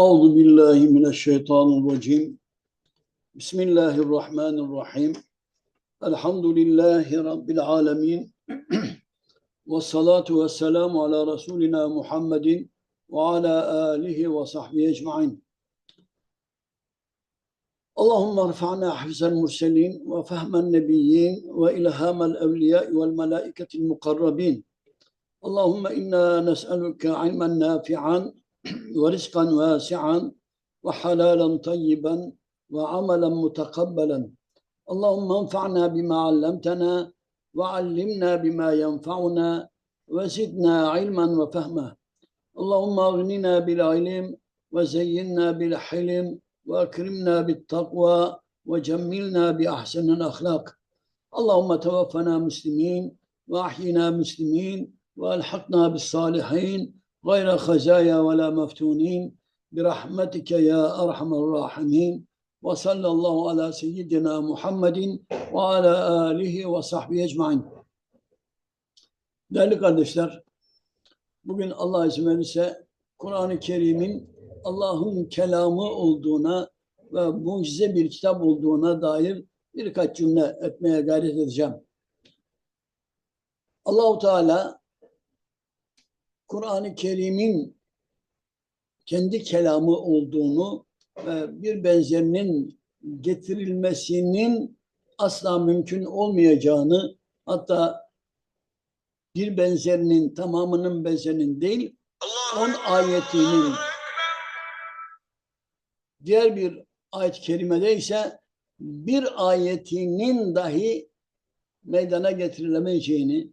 Euzu billahi mineşşeytanirracim. Bismillahirrahmanirrahim. Elhamdülillahi rabbil alamin. Ve salatu ve selamu ala Resulina Muhammedin ve ala alihi ve sahbihi ecmain. Allahümme rfa'na hafzel murselin ve fehmen nebiyyin ve ilhamel evliya vel melaiketil mukarrabin. Allahümme inna nes'eluke ilmen ورزقا واسعا وحلالا طيبا وعملا متقبلا. اللهم انفعنا بما علمتنا وعلمنا بما ينفعنا وزدنا علما وفهما. اللهم اغننا بالعلم وزينا بالحلم وأكرمنا بالتقوى وجملنا بأحسن الأخلاق. اللهم توفنا مسلمين وأحينا مسلمين وألحقنا بالصالحين ve la meftunin birahmetike ya erhamer rahimin ve sallallahu ala seyyidina Muhammedin ve ala alihi ve sahbihi ecmain. Değerli kardeşler, bugün Allah izin verirse Kur'an-ı Kerim'in Allah'ın kelamı olduğuna ve mucize bir kitap olduğuna dair birkaç cümle etmeye gayret edeceğim. Allahu Teala Kur'an-ı Kerim'in kendi kelamı olduğunu ve bir benzerinin getirilmesinin asla mümkün olmayacağını hatta bir benzerinin tamamının benzerinin değil on ayetinin diğer bir ayet-i kerimede ise bir ayetinin dahi meydana getirilemeyeceğini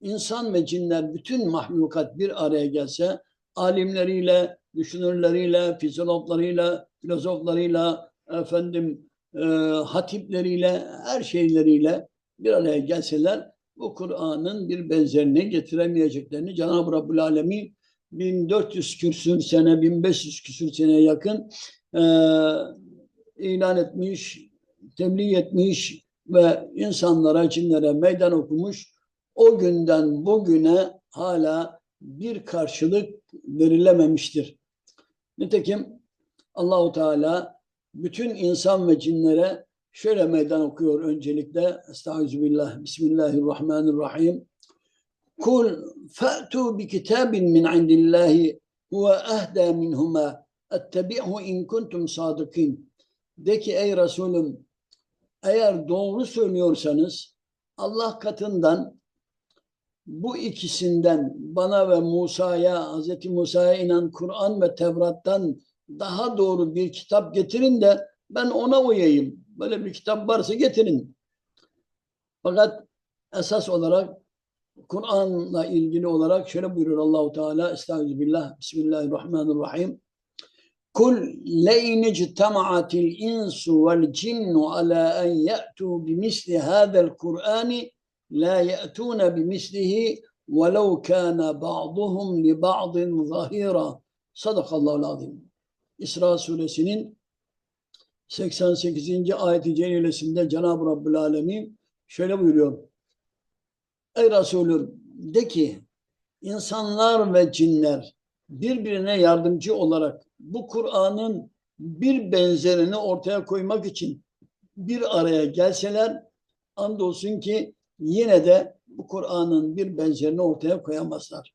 insan ve cinler bütün mahlukat bir araya gelse alimleriyle, düşünürleriyle, fizyologlarıyla, filozoflarıyla, efendim e, hatipleriyle, her şeyleriyle bir araya gelseler bu Kur'an'ın bir benzerini getiremeyeceklerini Cenab-ı Rabbül Alemin 1400 küsür sene, 1500 küsür sene yakın e, ilan etmiş, tebliğ etmiş ve insanlara, cinlere meydan okumuş. O günden bugüne hala bir karşılık verilememiştir. Nitekim Allahu Teala bütün insan ve cinlere şöyle meydan okuyor öncelikle. Estağfirullah. Bismillahirrahmanirrahim. Kul fa'tu bi kitabin min indillahi huve ehda minhuma ettebi'hu in kuntum sadıkin. De ki ey Resulüm eğer doğru söylüyorsanız Allah katından bu ikisinden bana ve Musa'ya, Hz. Musa'ya inen Kur'an ve Tevrat'tan daha doğru bir kitap getirin de ben ona uyayım. Böyle bir kitap varsa getirin. Fakat esas olarak Kur'an'la ilgili olarak şöyle buyuruyor Allahu Teala Estağfirullah Bismillahirrahmanirrahim Kul le'in ictama'atil insu vel cinnu ala en ye'tu bimisli hadal Kur'ani la ye'tuna bimislihi kana ba'duhum li ba'din zahira. Sadakallahu azim. İsra suresinin 88. ayet-i celilesinde Cenab-ı Rabbül Alemin şöyle buyuruyor. Ey Resulüm de ki insanlar ve cinler birbirine yardımcı olarak bu Kur'an'ın bir benzerini ortaya koymak için bir araya gelseler andolsun ki yine de bu Kur'an'ın bir benzerini ortaya koyamazlar.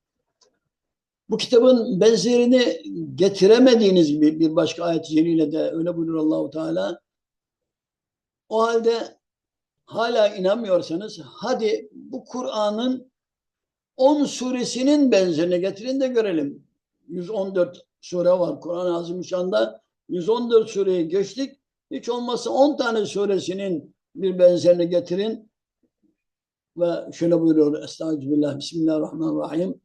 Bu kitabın benzerini getiremediğiniz bir, bir başka ayet-i de öyle buyurur Allahu Teala. O halde hala inanmıyorsanız hadi bu Kur'an'ın 10 suresinin benzerini getirin de görelim. 114 sure var Kur'an-ı Azimüşşan'da. 114 sureyi geçtik. Hiç olmazsa 10 tane suresinin bir benzerini getirin. Ve şöyle buyuruyor Estağfirullah. Bismillahirrahmanirrahim.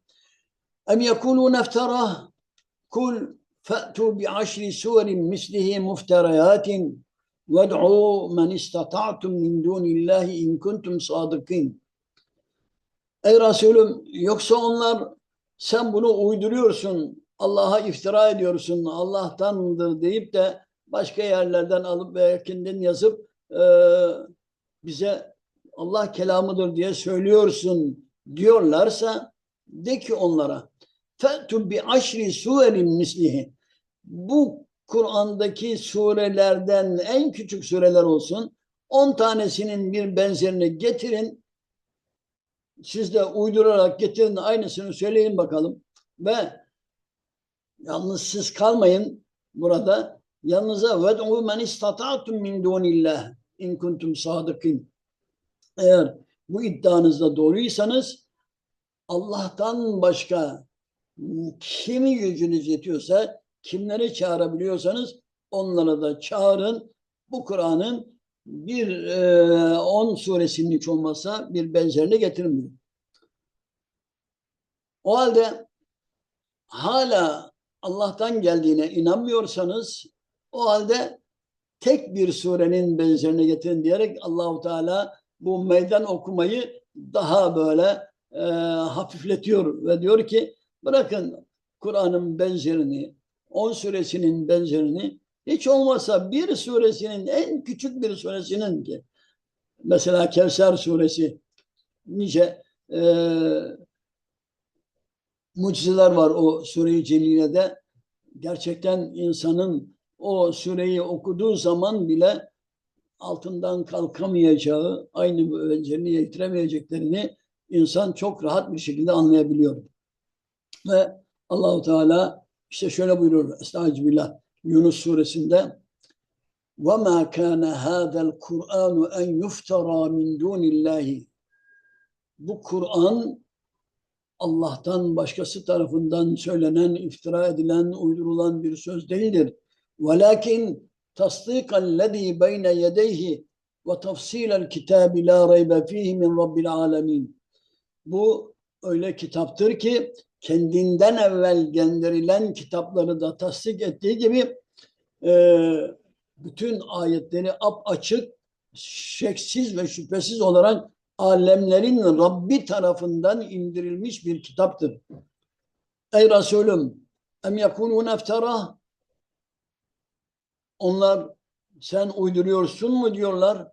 Em yekulun efterah kul fe'tu bi aşri suverin mislihi mufterayatin ved'u men istata'tum min dunillahi in kuntum sadıkin. Ey Resulüm yoksa onlar sen bunu uyduruyorsun, Allah'a iftira ediyorsun, Allah'tandır deyip de başka yerlerden alıp veya kendin yazıp e, bize Allah kelamıdır diye söylüyorsun diyorlarsa de ki onlara fe'tu bi aşri suverin mislihi bu Kur'an'daki surelerden en küçük sureler olsun 10 tanesinin bir benzerini getirin. Siz de uydurarak getirin aynısını söyleyin bakalım. Ve yalnız siz kalmayın burada. Yanınıza ved'u men istata'tum min dunillah in kuntum sadıkin. Eğer bu iddianızda doğruysanız Allah'tan başka kimi gücünüz yetiyorsa kimleri çağırabiliyorsanız onlara da çağırın. Bu Kur'an'ın bir e, 10 suresinin hiç olmazsa bir benzerini getirin diyor. O halde hala Allah'tan geldiğine inanmıyorsanız o halde tek bir surenin benzerini getirin diyerek Allahu Teala bu meydan okumayı daha böyle e, hafifletiyor ve diyor ki bırakın Kur'an'ın benzerini, 10 suresinin benzerini hiç olmazsa bir suresinin en küçük bir suresinin ki mesela Kevser suresi nice e, mucizeler var o sure-i celilede. Gerçekten insanın o sureyi okuduğu zaman bile altından kalkamayacağı, aynı benzerini getiremeyeceklerini insan çok rahat bir şekilde anlayabiliyor. Ve Allahu Teala işte şöyle buyuruyor Estağfirullah Yunus suresinde وَمَا كَانَ هَذَا الْقُرْآنُ اَنْ يُفْتَرَى مِنْ دُونِ اللّٰهِ Bu Kur'an Allah'tan başkası tarafından söylenen, iftira edilen, uydurulan bir söz değildir. وَلَكِنْ tasdikan lezî beyne yedeyhi ve tafsilen kitabi la raybe fihi min rabbil alemin. Bu öyle kitaptır ki kendinden evvel gönderilen kitapları da tasdik ettiği gibi e, bütün ayetleri ap açık, şeksiz ve şüphesiz olarak alemlerin Rabbi tarafından indirilmiş bir kitaptır. Ey Resulüm, em yekunun eftara onlar sen uyduruyorsun mu diyorlar.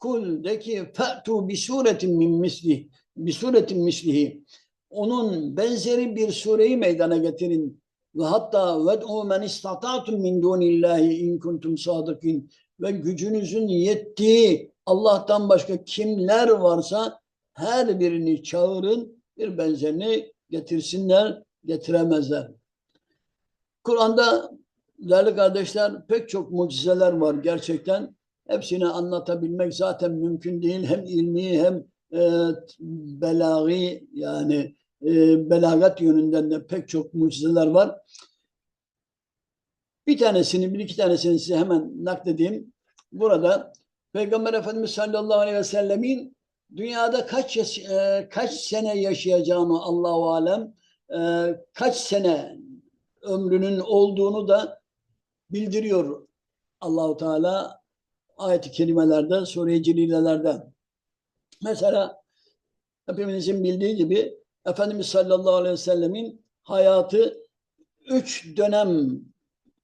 Kul de ki fe'tu bi suretin min misli bi suretin mislihi onun benzeri bir sureyi meydana getirin. Ve hatta ved'u men istata'tum min dunillahi in kuntum sadıkin ve gücünüzün yettiği Allah'tan başka kimler varsa her birini çağırın bir benzerini getirsinler, getiremezler. Kur'an'da değerli kardeşler pek çok mucizeler var gerçekten. Hepsini anlatabilmek zaten mümkün değil. Hem ilmi hem e, belagi yani e, belagat yönünden de pek çok mucizeler var. Bir tanesini, bir iki tanesini size hemen nakledeyim. Burada Peygamber Efendimiz sallallahu aleyhi ve sellemin dünyada kaç e, kaç sene yaşayacağını Allahu alem e, kaç sene ömrünün olduğunu da bildiriyor Allahu Teala ayet-i kerimelerde, sure-i celilelerde. Mesela hepimizin bildiği gibi Efendimiz sallallahu aleyhi ve sellemin hayatı üç dönem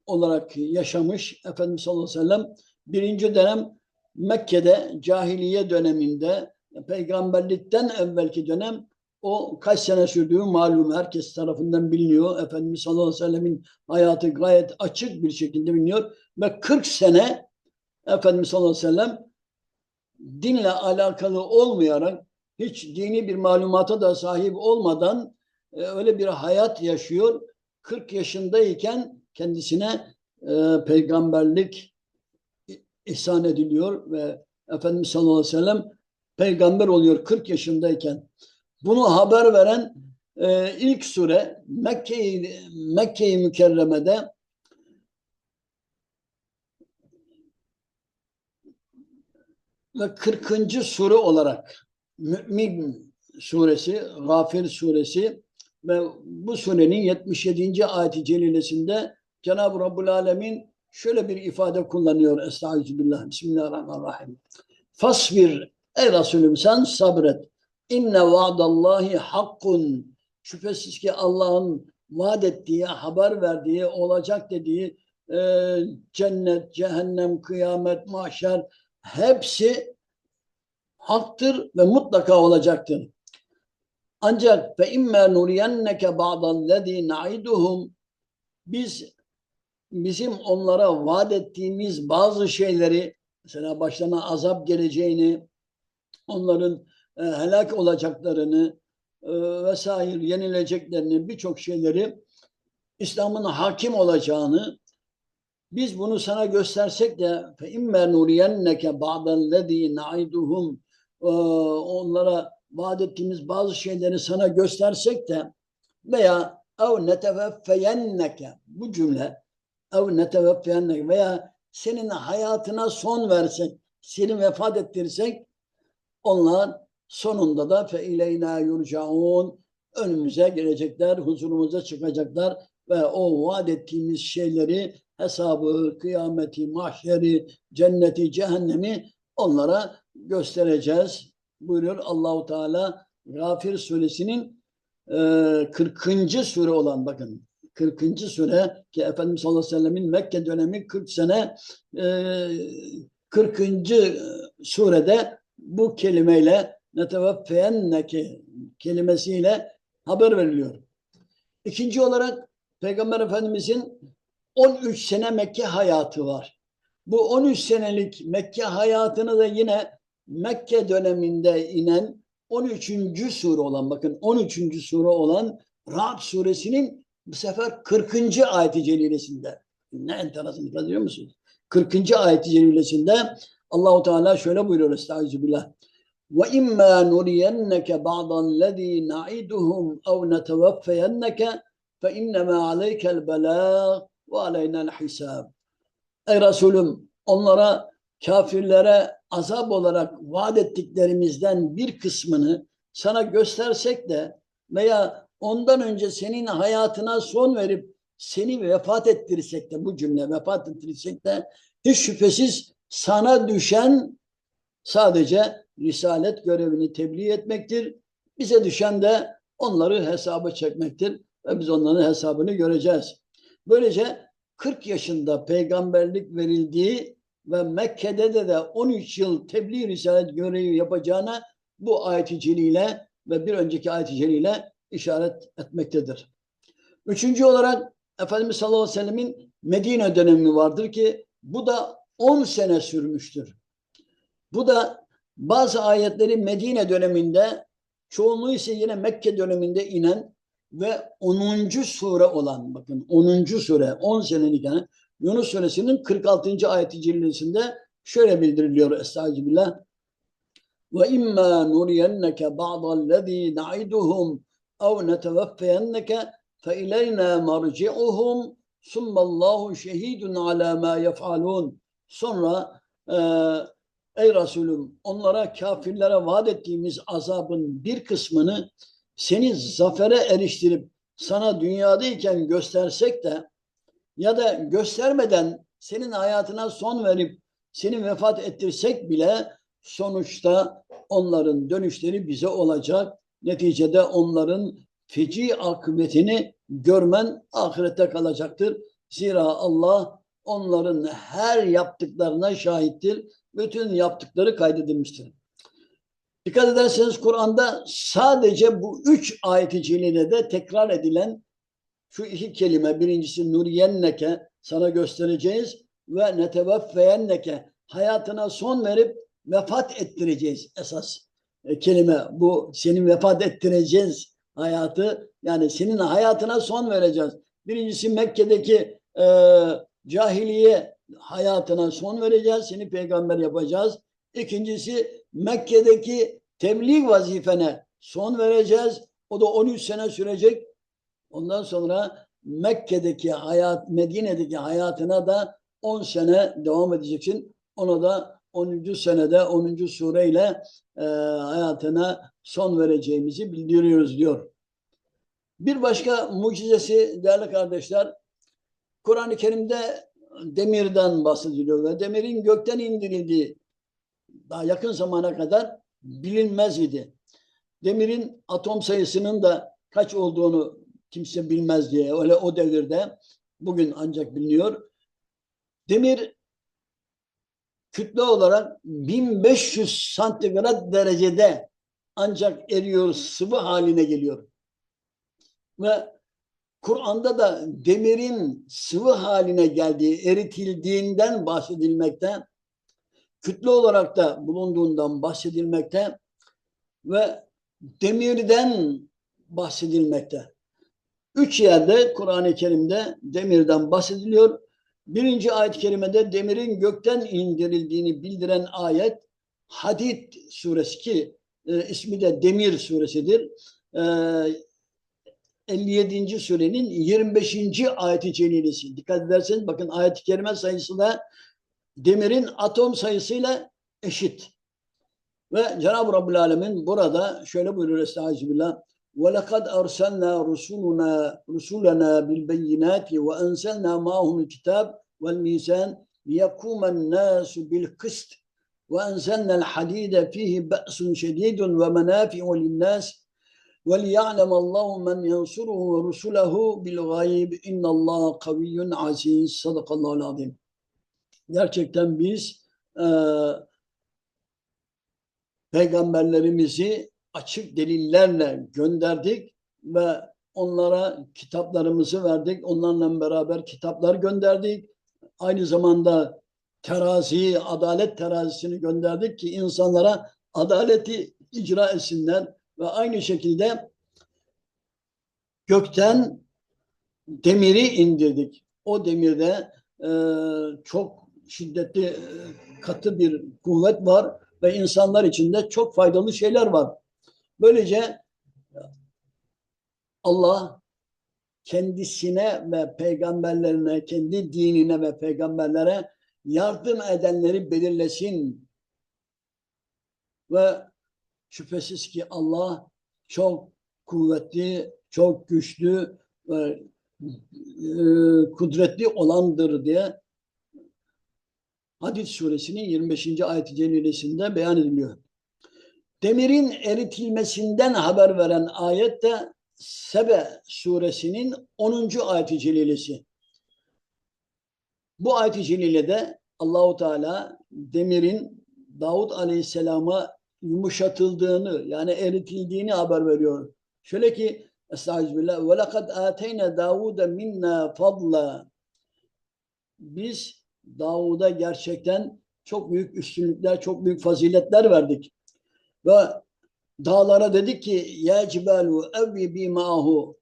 olarak yaşamış Efendimiz sallallahu aleyhi ve sellem. Birinci dönem Mekke'de cahiliye döneminde peygamberlikten evvelki dönem o kaç sene sürdüğü malum herkes tarafından biliniyor. Efendimiz sallallahu aleyhi ve sellemin hayatı gayet açık bir şekilde biliniyor. Ve 40 sene Efendimiz sallallahu aleyhi ve sellem dinle alakalı olmayarak hiç dini bir malumata da sahip olmadan e, öyle bir hayat yaşıyor. 40 yaşındayken kendisine e, peygamberlik ihsan ediliyor ve Efendimiz sallallahu aleyhi ve sellem peygamber oluyor 40 yaşındayken. Bunu haber veren e, ilk sure Mekke-i Mekke Mükerreme'de ve 40. sure olarak Mü'min suresi, Gafir suresi ve bu surenin 77. ayet-i celilesinde Cenab-ı Rabbul Alemin şöyle bir ifade kullanıyor. Estağfirullah. Bismillahirrahmanirrahim. Fasbir ey Resulüm sen sabret. İnne vaadallahi hakkun. Şüphesiz ki Allah'ın vaat ettiği, haber verdiği, olacak dediği e, cennet, cehennem, kıyamet, mahşer hepsi haktır ve mutlaka olacaktır. Ancak ve imme nuriyenneke ba'dallezî na'iduhum biz bizim onlara vaat ettiğimiz bazı şeyleri mesela başlarına azap geleceğini, onların e, helak olacaklarını e, vesaire yenileceklerini birçok şeyleri İslam'ın hakim olacağını biz bunu sana göstersek de fe imme nuriyenneke ba'dellezî na'iduhum onlara vaat ettiğimiz bazı şeyleri sana göstersek de veya ev neteveffeyenneke bu cümle ev neteveffeyenneke veya senin hayatına son versek, seni vefat ettirsek onlar sonunda da fe ileyna yurcaun önümüze gelecekler, huzurumuza çıkacaklar ve o vaat ettiğimiz şeyleri hesabı, kıyameti, mahşeri, cenneti, cehennemi onlara göstereceğiz. Buyuruyor Allahu Teala Gafir suresinin e, 40. sure olan bakın 40. sure ki Efendimiz sallallahu aleyhi ve sellemin Mekke dönemi 40 sene e, 40. surede bu kelimeyle neteveffeyenneke kelimesiyle haber veriliyor. İkinci olarak Peygamber Efendimizin 13 sene Mekke hayatı var. Bu 13 senelik Mekke hayatını da yine Mekke döneminde inen 13. sure olan bakın 13. sure olan Ra'd suresinin bu sefer 40. ayet-i celilesinde ne enteresan dikkat musunuz? 40. ayet-i celilesinde Allahu Teala şöyle buyuruyor Estağfirullah. İmma nuriyenneke ba'dallezî na'iduhum ev netevaffeyenneke fe innema aleykel belâg ve aleynel hisab. Ey Resulüm onlara kafirlere azap olarak vaat ettiklerimizden bir kısmını sana göstersek de veya ondan önce senin hayatına son verip seni vefat ettirsek de bu cümle vefat ettirsek de hiç şüphesiz sana düşen sadece risalet görevini tebliğ etmektir. Bize düşen de onları hesaba çekmektir ve biz onların hesabını göreceğiz. Böylece 40 yaşında peygamberlik verildiği ve Mekke'de de, de 13 yıl tebliğ risalet görevi yapacağına bu ayet-i ve bir önceki ayet-i işaret etmektedir. Üçüncü olarak Efendimiz sallallahu aleyhi ve sellemin Medine dönemi vardır ki bu da 10 sene sürmüştür. Bu da bazı ayetleri Medine döneminde çoğunluğu ise yine Mekke döneminde inen ve 10. sure olan bakın 10. sure 10 senelik yani Yunus suresinin 46. ayeti cillesinde şöyle bildiriliyor Estağfirullah. Ve imma nuriyenneke ba'dallezî na'iduhum ev netevaffeyenneke fe ileyna marci'uhum summallahu şehidun ala ma yef'alun. Sonra e, ey Resulüm onlara kafirlere vaat ettiğimiz azabın bir kısmını seni zafere eriştirip sana dünyadayken göstersek de ya da göstermeden senin hayatına son verip seni vefat ettirsek bile sonuçta onların dönüşleri bize olacak. Neticede onların feci akıbetini görmen ahirette kalacaktır. Zira Allah onların her yaptıklarına şahittir. Bütün yaptıkları kaydedilmiştir. Dikkat ederseniz Kur'an'da sadece bu üç ayet-i celilede tekrar edilen şu iki kelime birincisi nuriyenneke sana göstereceğiz ve neteveffeyenneke hayatına son verip vefat ettireceğiz esas e, kelime bu senin vefat ettireceğiz hayatı yani senin hayatına son vereceğiz. Birincisi Mekke'deki e, cahiliye hayatına son vereceğiz. Seni peygamber yapacağız. İkincisi Mekke'deki tebliğ vazifene son vereceğiz. O da 13 sene sürecek. Ondan sonra Mekke'deki hayat, Medine'deki hayatına da 10 sene devam edeceksin. Ona da 10. senede 10. sureyle e, hayatına son vereceğimizi bildiriyoruz diyor. Bir başka mucizesi değerli kardeşler, Kur'an-ı Kerim'de demirden bahsediliyor demirin gökten indirildiği daha yakın zamana kadar bilinmez idi. Demirin atom sayısının da kaç olduğunu kimse bilmez diye öyle o devirde bugün ancak biliniyor. Demir kütle olarak 1500 santigrat derecede ancak eriyor, sıvı haline geliyor. Ve Kur'an'da da demirin sıvı haline geldiği, eritildiğinden bahsedilmekte, kütle olarak da bulunduğundan bahsedilmekte ve demirden bahsedilmekte. Üç yerde Kur'an-ı Kerim'de demirden bahsediliyor. Birinci ayet-i kerimede demirin gökten indirildiğini bildiren ayet Hadid suresi ki e, ismi de Demir suresidir. E, 57. surenin 25. ayeti celilesi. Dikkat ederseniz bakın ayet-i kerime sayısı da demirin atom sayısıyla eşit. Ve Cenab-ı Rabbül Alemin burada şöyle buyuruyor Estağfirullah. وَلَقَدْ أَرْسَلْنَا رُسُولُنَا رُسُولَنَا بِالْبَيِّنَاتِ وَأَنْزَلْنَا مَعَهُمُ الْكِتَابَ وَالْمِيزَانَ لِيَقُومَ النَّاسُ بِالْقِسْطِ وَأَنْزَلْنَا الْحَدِيدَ فِيهِ بَأْسٌ شَدِيدٌ وَمَنَافِعُ لِلنَّاسِ وَلِيَعْلَمَ اللّٰهُ مَنْ يَنْصُرُهُ وَرُسُلَهُ بِالْغَيْبِ اِنَّ اللّٰهَ قَوِيٌّ عَزِيزٌ Sadakallahu azim. Gerçekten biz e, peygamberlerimizi açık delillerle gönderdik ve onlara kitaplarımızı verdik. Onlarla beraber kitaplar gönderdik. Aynı zamanda terazi, adalet terazisini gönderdik ki insanlara adaleti icra etsinler ve aynı şekilde gökten demiri indirdik. O demirde e, çok şiddetli, e, katı bir kuvvet var ve insanlar için de çok faydalı şeyler var. Böylece Allah kendisine ve peygamberlerine, kendi dinine ve peygamberlere yardım edenleri belirlesin. Ve şüphesiz ki Allah çok kuvvetli, çok güçlü ve e, kudretli olandır diye Hadid suresinin 25. ayet-i celilesinde beyan ediliyor. Demirin eritilmesinden haber veren ayet de Sebe suresinin 10. ayet-i celilesi. Bu ayet-i celilede Allahu Teala demirin Davud Aleyhisselam'a yumuşatıldığını yani eritildiğini haber veriyor. Şöyle ki Estağfirullah ve lekad ateyne Davuda minna fadla biz Davud'a gerçekten çok büyük üstünlükler, çok büyük faziletler verdik. Ve dağlara dedik ki ya cibalu evvi bimahu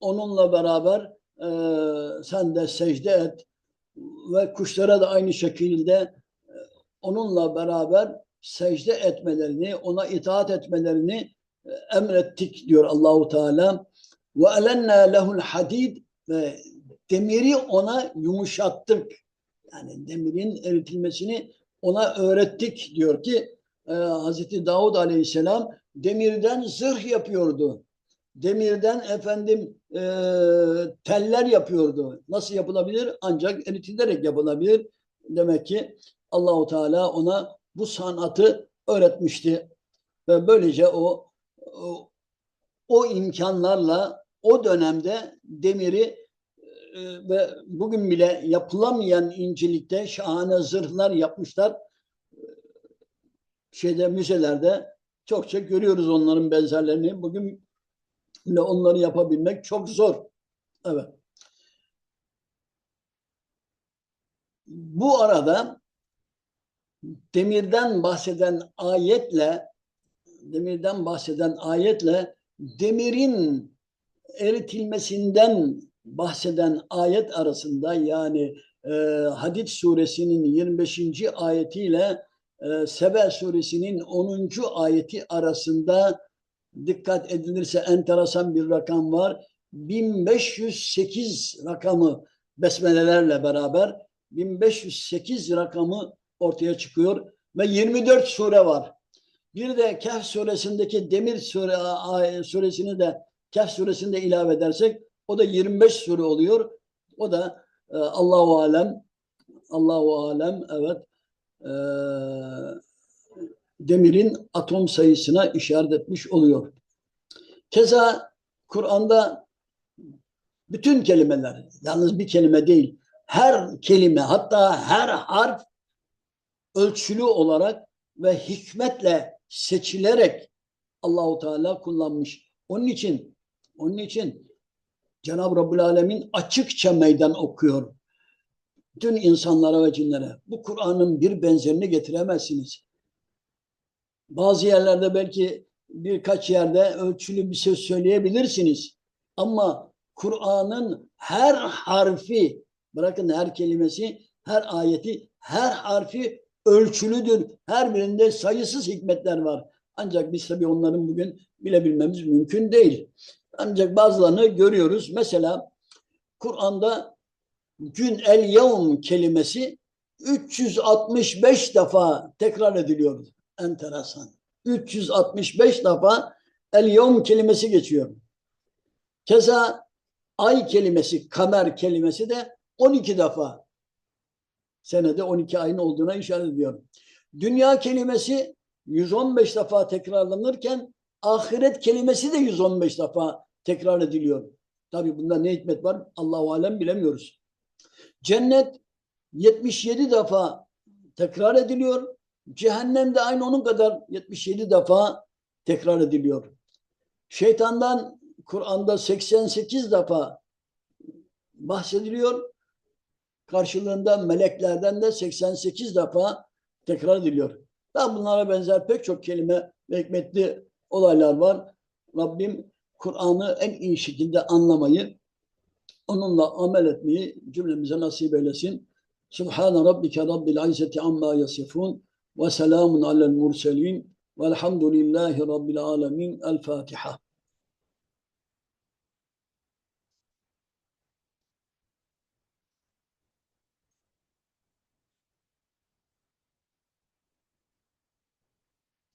onunla beraber e, sen de secde et ve kuşlara da aynı şekilde e, onunla beraber secde etmelerini, ona itaat etmelerini e, emrettik diyor Allahu Teala. Ve elenna lehul hadid ve demiri ona yumuşattık. Yani demirin eritilmesini ona öğrettik diyor ki e, Hazreti Davud Aleyhisselam demirden zırh yapıyordu. Demirden efendim e, teller yapıyordu. Nasıl yapılabilir? Ancak eritilerek yapılabilir. Demek ki Allahu Teala ona bu sanatı öğretmişti. Ve böylece o o, o imkanlarla o dönemde demiri e, ve bugün bile yapılamayan incelikte şahane zırhlar yapmışlar. Şeyde müzelerde çokça görüyoruz onların benzerlerini. Bugün bile onları yapabilmek çok zor. Evet. Bu arada demirden bahseden ayetle demirden bahseden ayetle demirin eritilmesinden bahseden ayet arasında yani e, Hadid suresinin 25. ayetiyle e, Sebe suresinin 10. ayeti arasında dikkat edilirse enteresan bir rakam var. 1508 rakamı besmelelerle beraber 1508 rakamı ortaya çıkıyor ve 24 sure var. Bir de Kehf suresindeki Demir sure, suresini de Kehf suresinde ilave edersek o da 25 sure oluyor. O da e, Allahu alem Allahu alem evet e, demirin atom sayısına işaret etmiş oluyor. Keza Kur'an'da bütün kelimeler, yalnız bir kelime değil, her kelime hatta her harf ölçülü olarak ve hikmetle seçilerek Allahu Teala kullanmış. Onun için onun için Cenab-ı Rabbül Alemin açıkça meydan okuyor. Bütün insanlara ve cinlere. Bu Kur'an'ın bir benzerini getiremezsiniz. Bazı yerlerde belki birkaç yerde ölçülü bir söz söyleyebilirsiniz. Ama Kur'an'ın her harfi, bırakın her kelimesi, her ayeti, her harfi ölçülüdür. Her birinde sayısız hikmetler var. Ancak biz tabii onların bugün bilebilmemiz mümkün değil. Ancak bazılarını görüyoruz. Mesela Kur'an'da gün el yevm kelimesi 365 defa tekrar ediliyor. Enteresan. 365 defa el yevm kelimesi geçiyor. Keza ay kelimesi, kamer kelimesi de 12 defa senede 12 ayın olduğuna işaret ediyor. Dünya kelimesi 115 defa tekrarlanırken ahiret kelimesi de 115 defa tekrar ediliyor. Tabii bunda ne hikmet var Allahu alem bilemiyoruz. Cennet 77 defa tekrar ediliyor. Cehennem de aynı onun kadar 77 defa tekrar ediliyor. Şeytandan Kur'an'da 88 defa bahsediliyor. Karşılığında meleklerden de 88 defa tekrar ediliyor. Daha bunlara benzer pek çok kelime ve hikmetli olaylar var. Rabbim Kur'an'ı en iyi şekilde anlamayı, onunla amel etmeyi cümlemize nasip eylesin. Subhane rabbike rabbil izzeti amma yasifun ve selamun alel murselin velhamdülillahi rabbil alemin. El Fatiha.